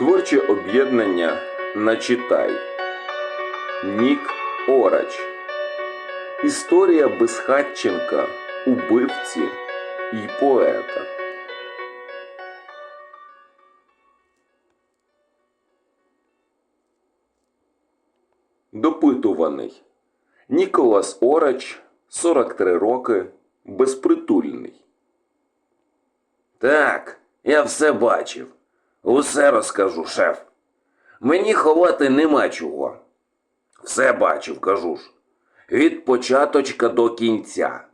Творче об'єднання Начитай. НікОрач. Історія безхатченка, убивці і поета. Допитуваний. НіколасОрач, 43 роки, безпритульний. Так, я все бачив. Усе розкажу, шеф. Мені ховати нема чого. Все бачив, кажу ж. Від початочка до кінця.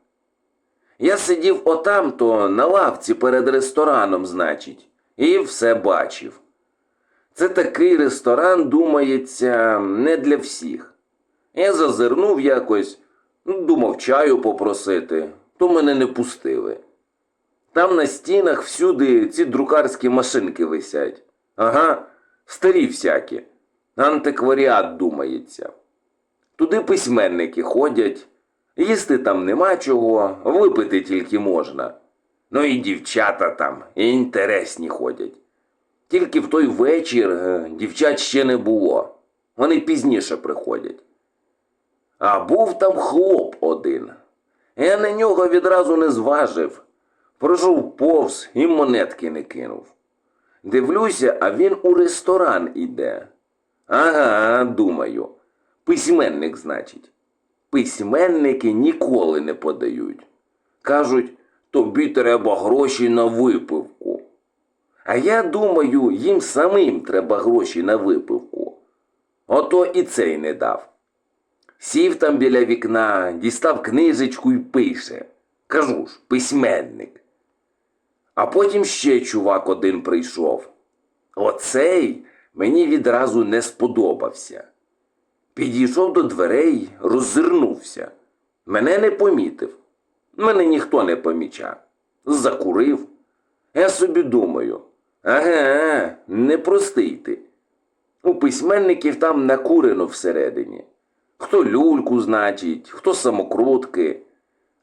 Я сидів отам то на лавці перед рестораном, значить, і все бачив. Це такий ресторан, думається, не для всіх. Я зазирнув якось, ну, думав чаю попросити, то мене не пустили. Там на стінах всюди ці друкарські машинки висять. Ага, старі всякі. Антикваріат думається. Туди письменники ходять, їсти там нема чого, випити тільки можна. Ну і дівчата там, і інтересні ходять. Тільки в той вечір е, дівчат ще не було. Вони пізніше приходять. А був там хлоп один. Я на нього відразу не зважив. Пройшов повз і монетки не кинув. Дивлюся, а він у ресторан іде. Ага, думаю. Письменник, значить. Письменники ніколи не подають. Кажуть, тобі треба гроші на випивку. А я думаю, їм самим треба гроші на випивку. Ото і цей не дав. Сів там біля вікна, дістав книжечку і пише. Кажу ж, письменник. А потім ще чувак один прийшов. Оцей мені відразу не сподобався. Підійшов до дверей, роззирнувся. Мене не помітив. Мене ніхто не помічав. Закурив. Я собі думаю, ага, не простий ти. У письменників там накурено всередині. Хто люльку, значить, хто самокрутки.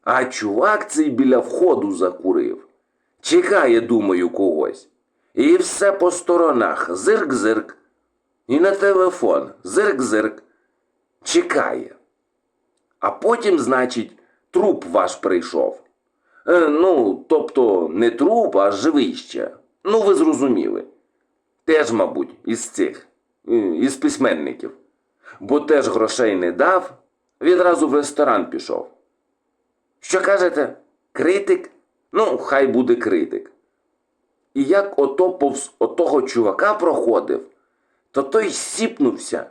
А чувак цей біля входу закурив. Чекає, думаю, когось. І все по сторонах. Зирк-зирк. І на телефон. Зирк-зирк. Чекає. А потім, значить, труп ваш прийшов. Е, ну, тобто не труп, а живий ще. Ну, ви зрозуміли. Теж, мабуть, із цих, е, із письменників. Бо теж грошей не дав, відразу в ресторан пішов. Що кажете? Критик? Ну, хай буде критик. І як ото повз отого чувака проходив, то той сіпнувся,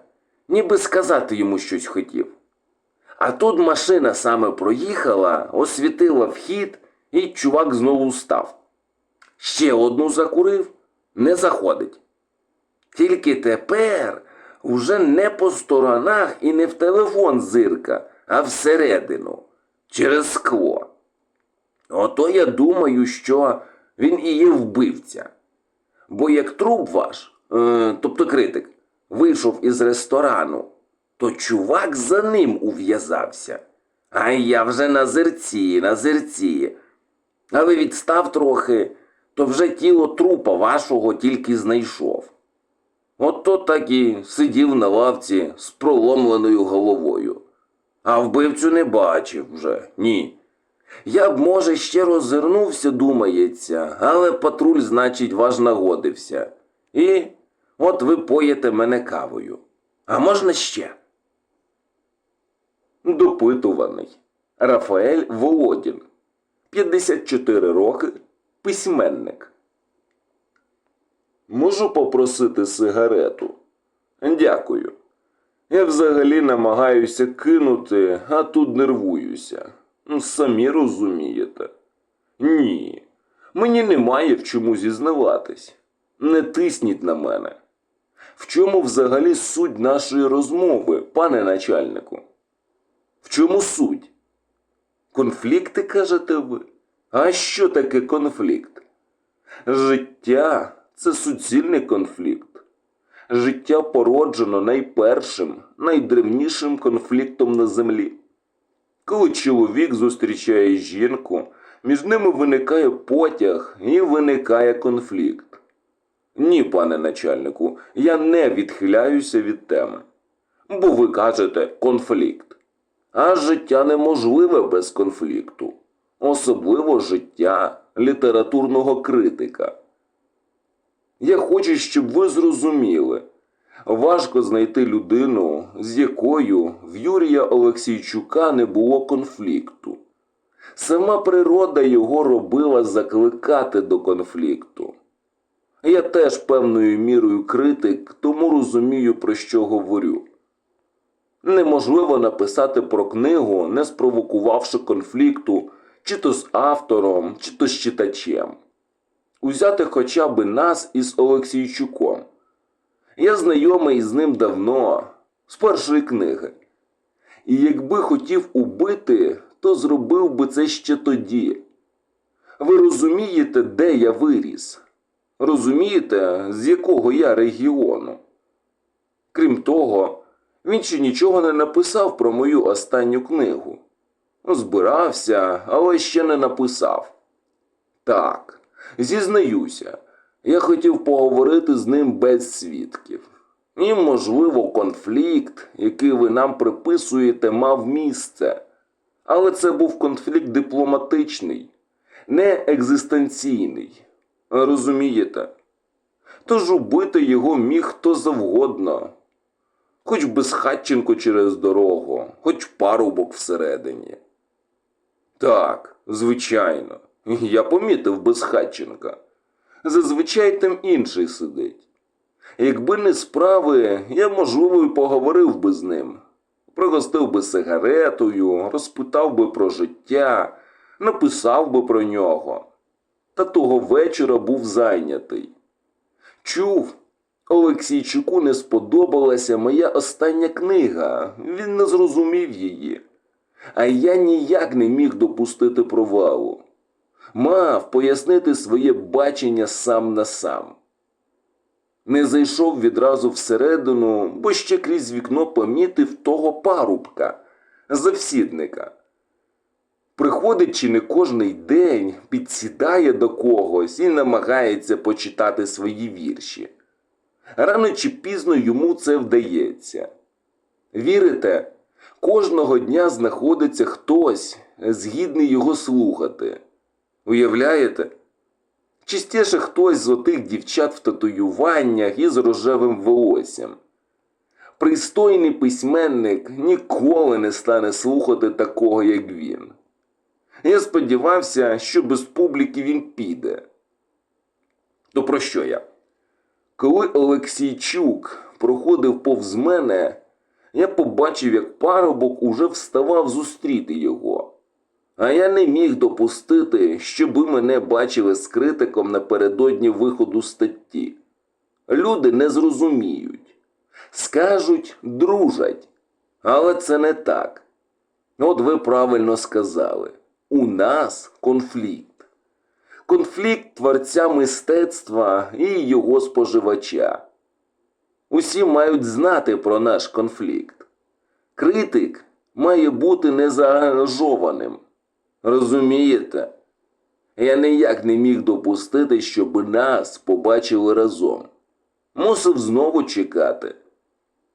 ніби сказати йому щось хотів. А тут машина саме проїхала, освітила вхід, і чувак знову став. Ще одну закурив, не заходить. Тільки тепер уже не по сторонах і не в телефон зирка, а всередину, через скло. Ото я думаю, що він і є вбивця. Бо як труп ваш, е, тобто критик, вийшов із ресторану, то чувак за ним ув'язався. А я вже на зерці, на зерці. А відстав трохи, то вже тіло трупа вашого тільки знайшов. Ото так і сидів на лавці з проломленою головою. А вбивцю не бачив вже, ні. Я б, може, ще роззирнувся, думається, але патруль, значить, ваш нагодився. І от ви поїте мене кавою. А можна ще? Допитуваний. Рафаель Володін. 54 роки. Письменник. Можу попросити сигарету? Дякую. Я взагалі намагаюся кинути, а тут нервуюся. Ну, Самі розумієте. Ні. Мені немає в чому зізнаватись. Не тисніть на мене. В чому взагалі суть нашої розмови, пане начальнику? В чому суть? Конфлікти, кажете ви? А що таке конфлікт? Життя це суцільний конфлікт. Життя породжено найпершим, найдревнішим конфліктом на землі. Коли чоловік зустрічає жінку, між ними виникає потяг і виникає конфлікт. Ні, пане начальнику, я не відхиляюся від теми. Бо ви кажете конфлікт. А життя неможливе без конфлікту, особливо життя літературного критика. Я хочу, щоб ви зрозуміли, важко знайти людину, з якою в Юрія Олексійчука не було конфлікту. Сама природа його робила закликати до конфлікту. Я теж певною мірою критик, тому розумію, про що говорю. Неможливо написати про книгу, не спровокувавши конфлікту чи то з автором, чи то з читачем. Узяти хоча б нас із Олексійчуком. Я знайомий з ним давно, з першої книги. І якби хотів убити, то зробив би це ще тоді. Ви розумієте, де я виріс? Розумієте, з якого я регіону? Крім того, він ще нічого не написав про мою останню книгу. Збирався, але ще не написав. Так, зізнаюся, я хотів поговорити з ним без свідків. І, можливо, конфлікт, який ви нам приписуєте, мав місце. Але це був конфлікт дипломатичний, не екзистенційний. Розумієте? Тож убити його міг хто завгодно. Хоч безхатченко через дорогу, хоч парубок всередині. Так, звичайно, я помітив безхатченка. Зазвичай там інший сидить. Якби не справи, я, можливо, і поговорив би з ним. Пригостив би сигаретою, розпитав би про життя, написав би про нього. Та того вечора був зайнятий. Чув, Олексійчуку не сподобалася моя остання книга, він не зрозумів її. А я ніяк не міг допустити провалу. Мав пояснити своє бачення сам на сам. Не зайшов відразу всередину, бо ще крізь вікно помітив того парубка, завсідника. Приходить чи не кожний день, підсідає до когось і намагається почитати свої вірші. Рано чи пізно йому це вдається. Вірите, кожного дня знаходиться хтось, згідний його слухати. Уявляєте? Частіше хтось з отих дівчат в татуюваннях і з рожевим волоссям. Пристойний письменник ніколи не стане слухати такого, як він. Я сподівався, що без публіки він піде. То про що я? Коли Олексійчук проходив повз мене, я побачив, як парубок уже вставав зустріти його. А я не міг допустити, щоби мене бачили з критиком напередодні виходу статті. Люди не зрозуміють. Скажуть, дружать. Але це не так. От ви правильно сказали. У нас конфлікт. Конфлікт творця мистецтва і його споживача. Усі мають знати про наш конфлікт. Критик має бути незаангажованим. Розумієте? Я ніяк не міг допустити, щоб нас побачили разом. Мусив знову чекати.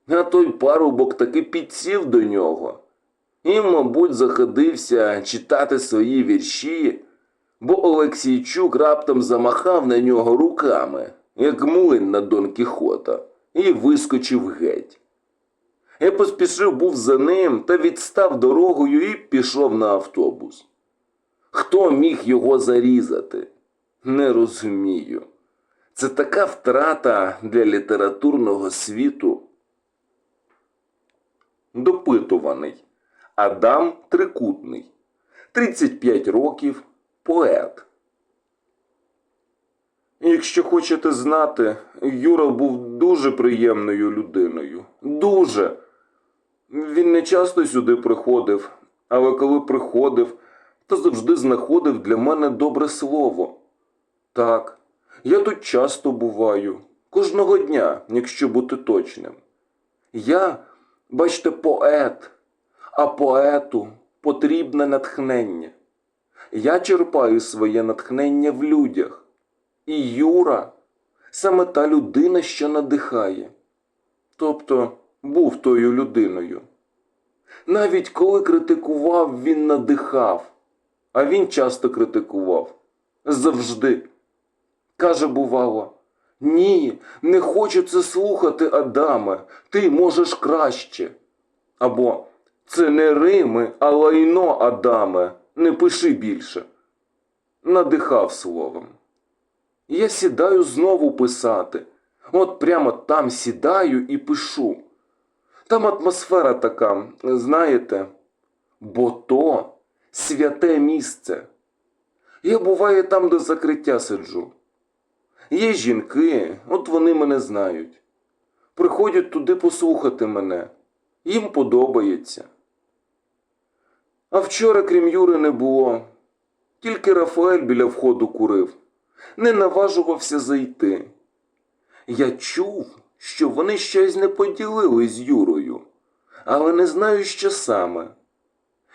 А той парубок таки підсів до нього і, мабуть, заходився читати свої вірші, бо Олексійчук раптом замахав на нього руками, як млин на Дон Кіхота, і вискочив геть. Я поспішив був за ним та відстав дорогою і пішов на автобус. Хто міг його зарізати? Не розумію. Це така втрата для літературного світу. Допитуваний. Адам Трикутний. 35 років. Поет. Якщо хочете знати, Юра був дуже приємною людиною. Дуже. Він не часто сюди приходив, але коли приходив, то завжди знаходив для мене добре слово. Так, я тут часто буваю, кожного дня, якщо бути точним. Я, бачите, поет, а поету потрібне натхнення. Я черпаю своє натхнення в людях. І Юра саме та людина, що надихає. Тобто був тою людиною. Навіть коли критикував, він надихав, а він часто критикував. Завжди. Каже, бувало, ні, не хочу це слухати, Адаме, ти можеш краще. Або це не Рими, а лайно, Адаме, не пиши більше. Надихав словом. Я сідаю знову писати. От прямо там сідаю і пишу. Там атмосфера така, знаєте, бо то святе місце. Я буває там до закриття сиджу. Є жінки, от вони мене знають. Приходять туди послухати мене. Їм подобається. А вчора, крім Юри, не було. Тільки Рафаель біля входу курив. Не наважувався зайти. Я чув, що вони щось не поділили з Юрою, але не знаю, що саме.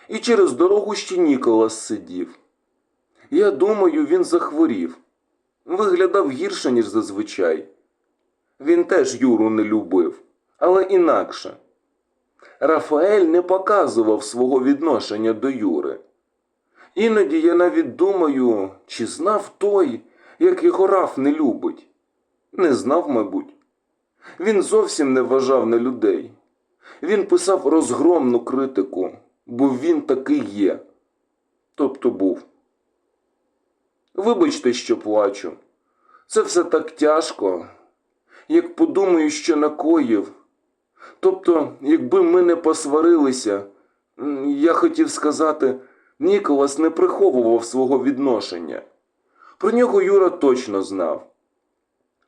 І через дорогу ще Ніколас сидів. Я думаю, він захворів. Виглядав гірше, ніж зазвичай. Він теж Юру не любив, але інакше. Рафаель не показував свого відношення до Юри. Іноді я навіть думаю, чи знав той, як його Раф не любить. Не знав, мабуть. Він зовсім не вважав на людей. Він писав розгромну критику, бо він такий є. Тобто був. Вибачте, що плачу. Це все так тяжко, як подумаю, що накоїв. Тобто, якби ми не посварилися, я хотів сказати, Ніколас не приховував свого відношення. Про нього Юра точно знав.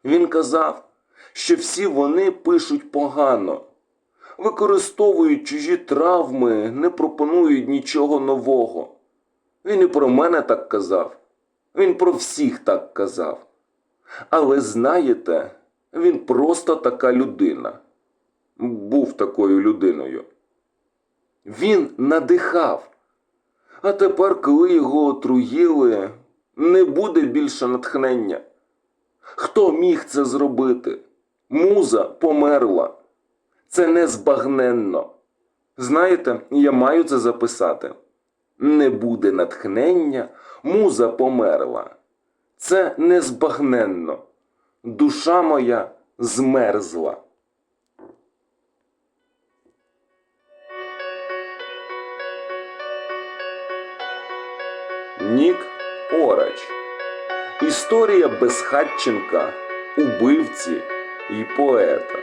Він казав, що всі вони пишуть погано, використовують чужі травми, не пропонують нічого нового. Він і про мене так казав, він про всіх так казав. Але знаєте, він просто така людина. Був такою людиною. Він надихав. А тепер, коли його отруїли, не буде більше натхнення. Хто міг це зробити? Муза померла. Це незбагненно. Знаєте, я маю це записати. Не буде натхнення, муза померла. Це незбагненно. Душа моя змерзла. Нік Ороч. Історія безхатченка, убивці і поета.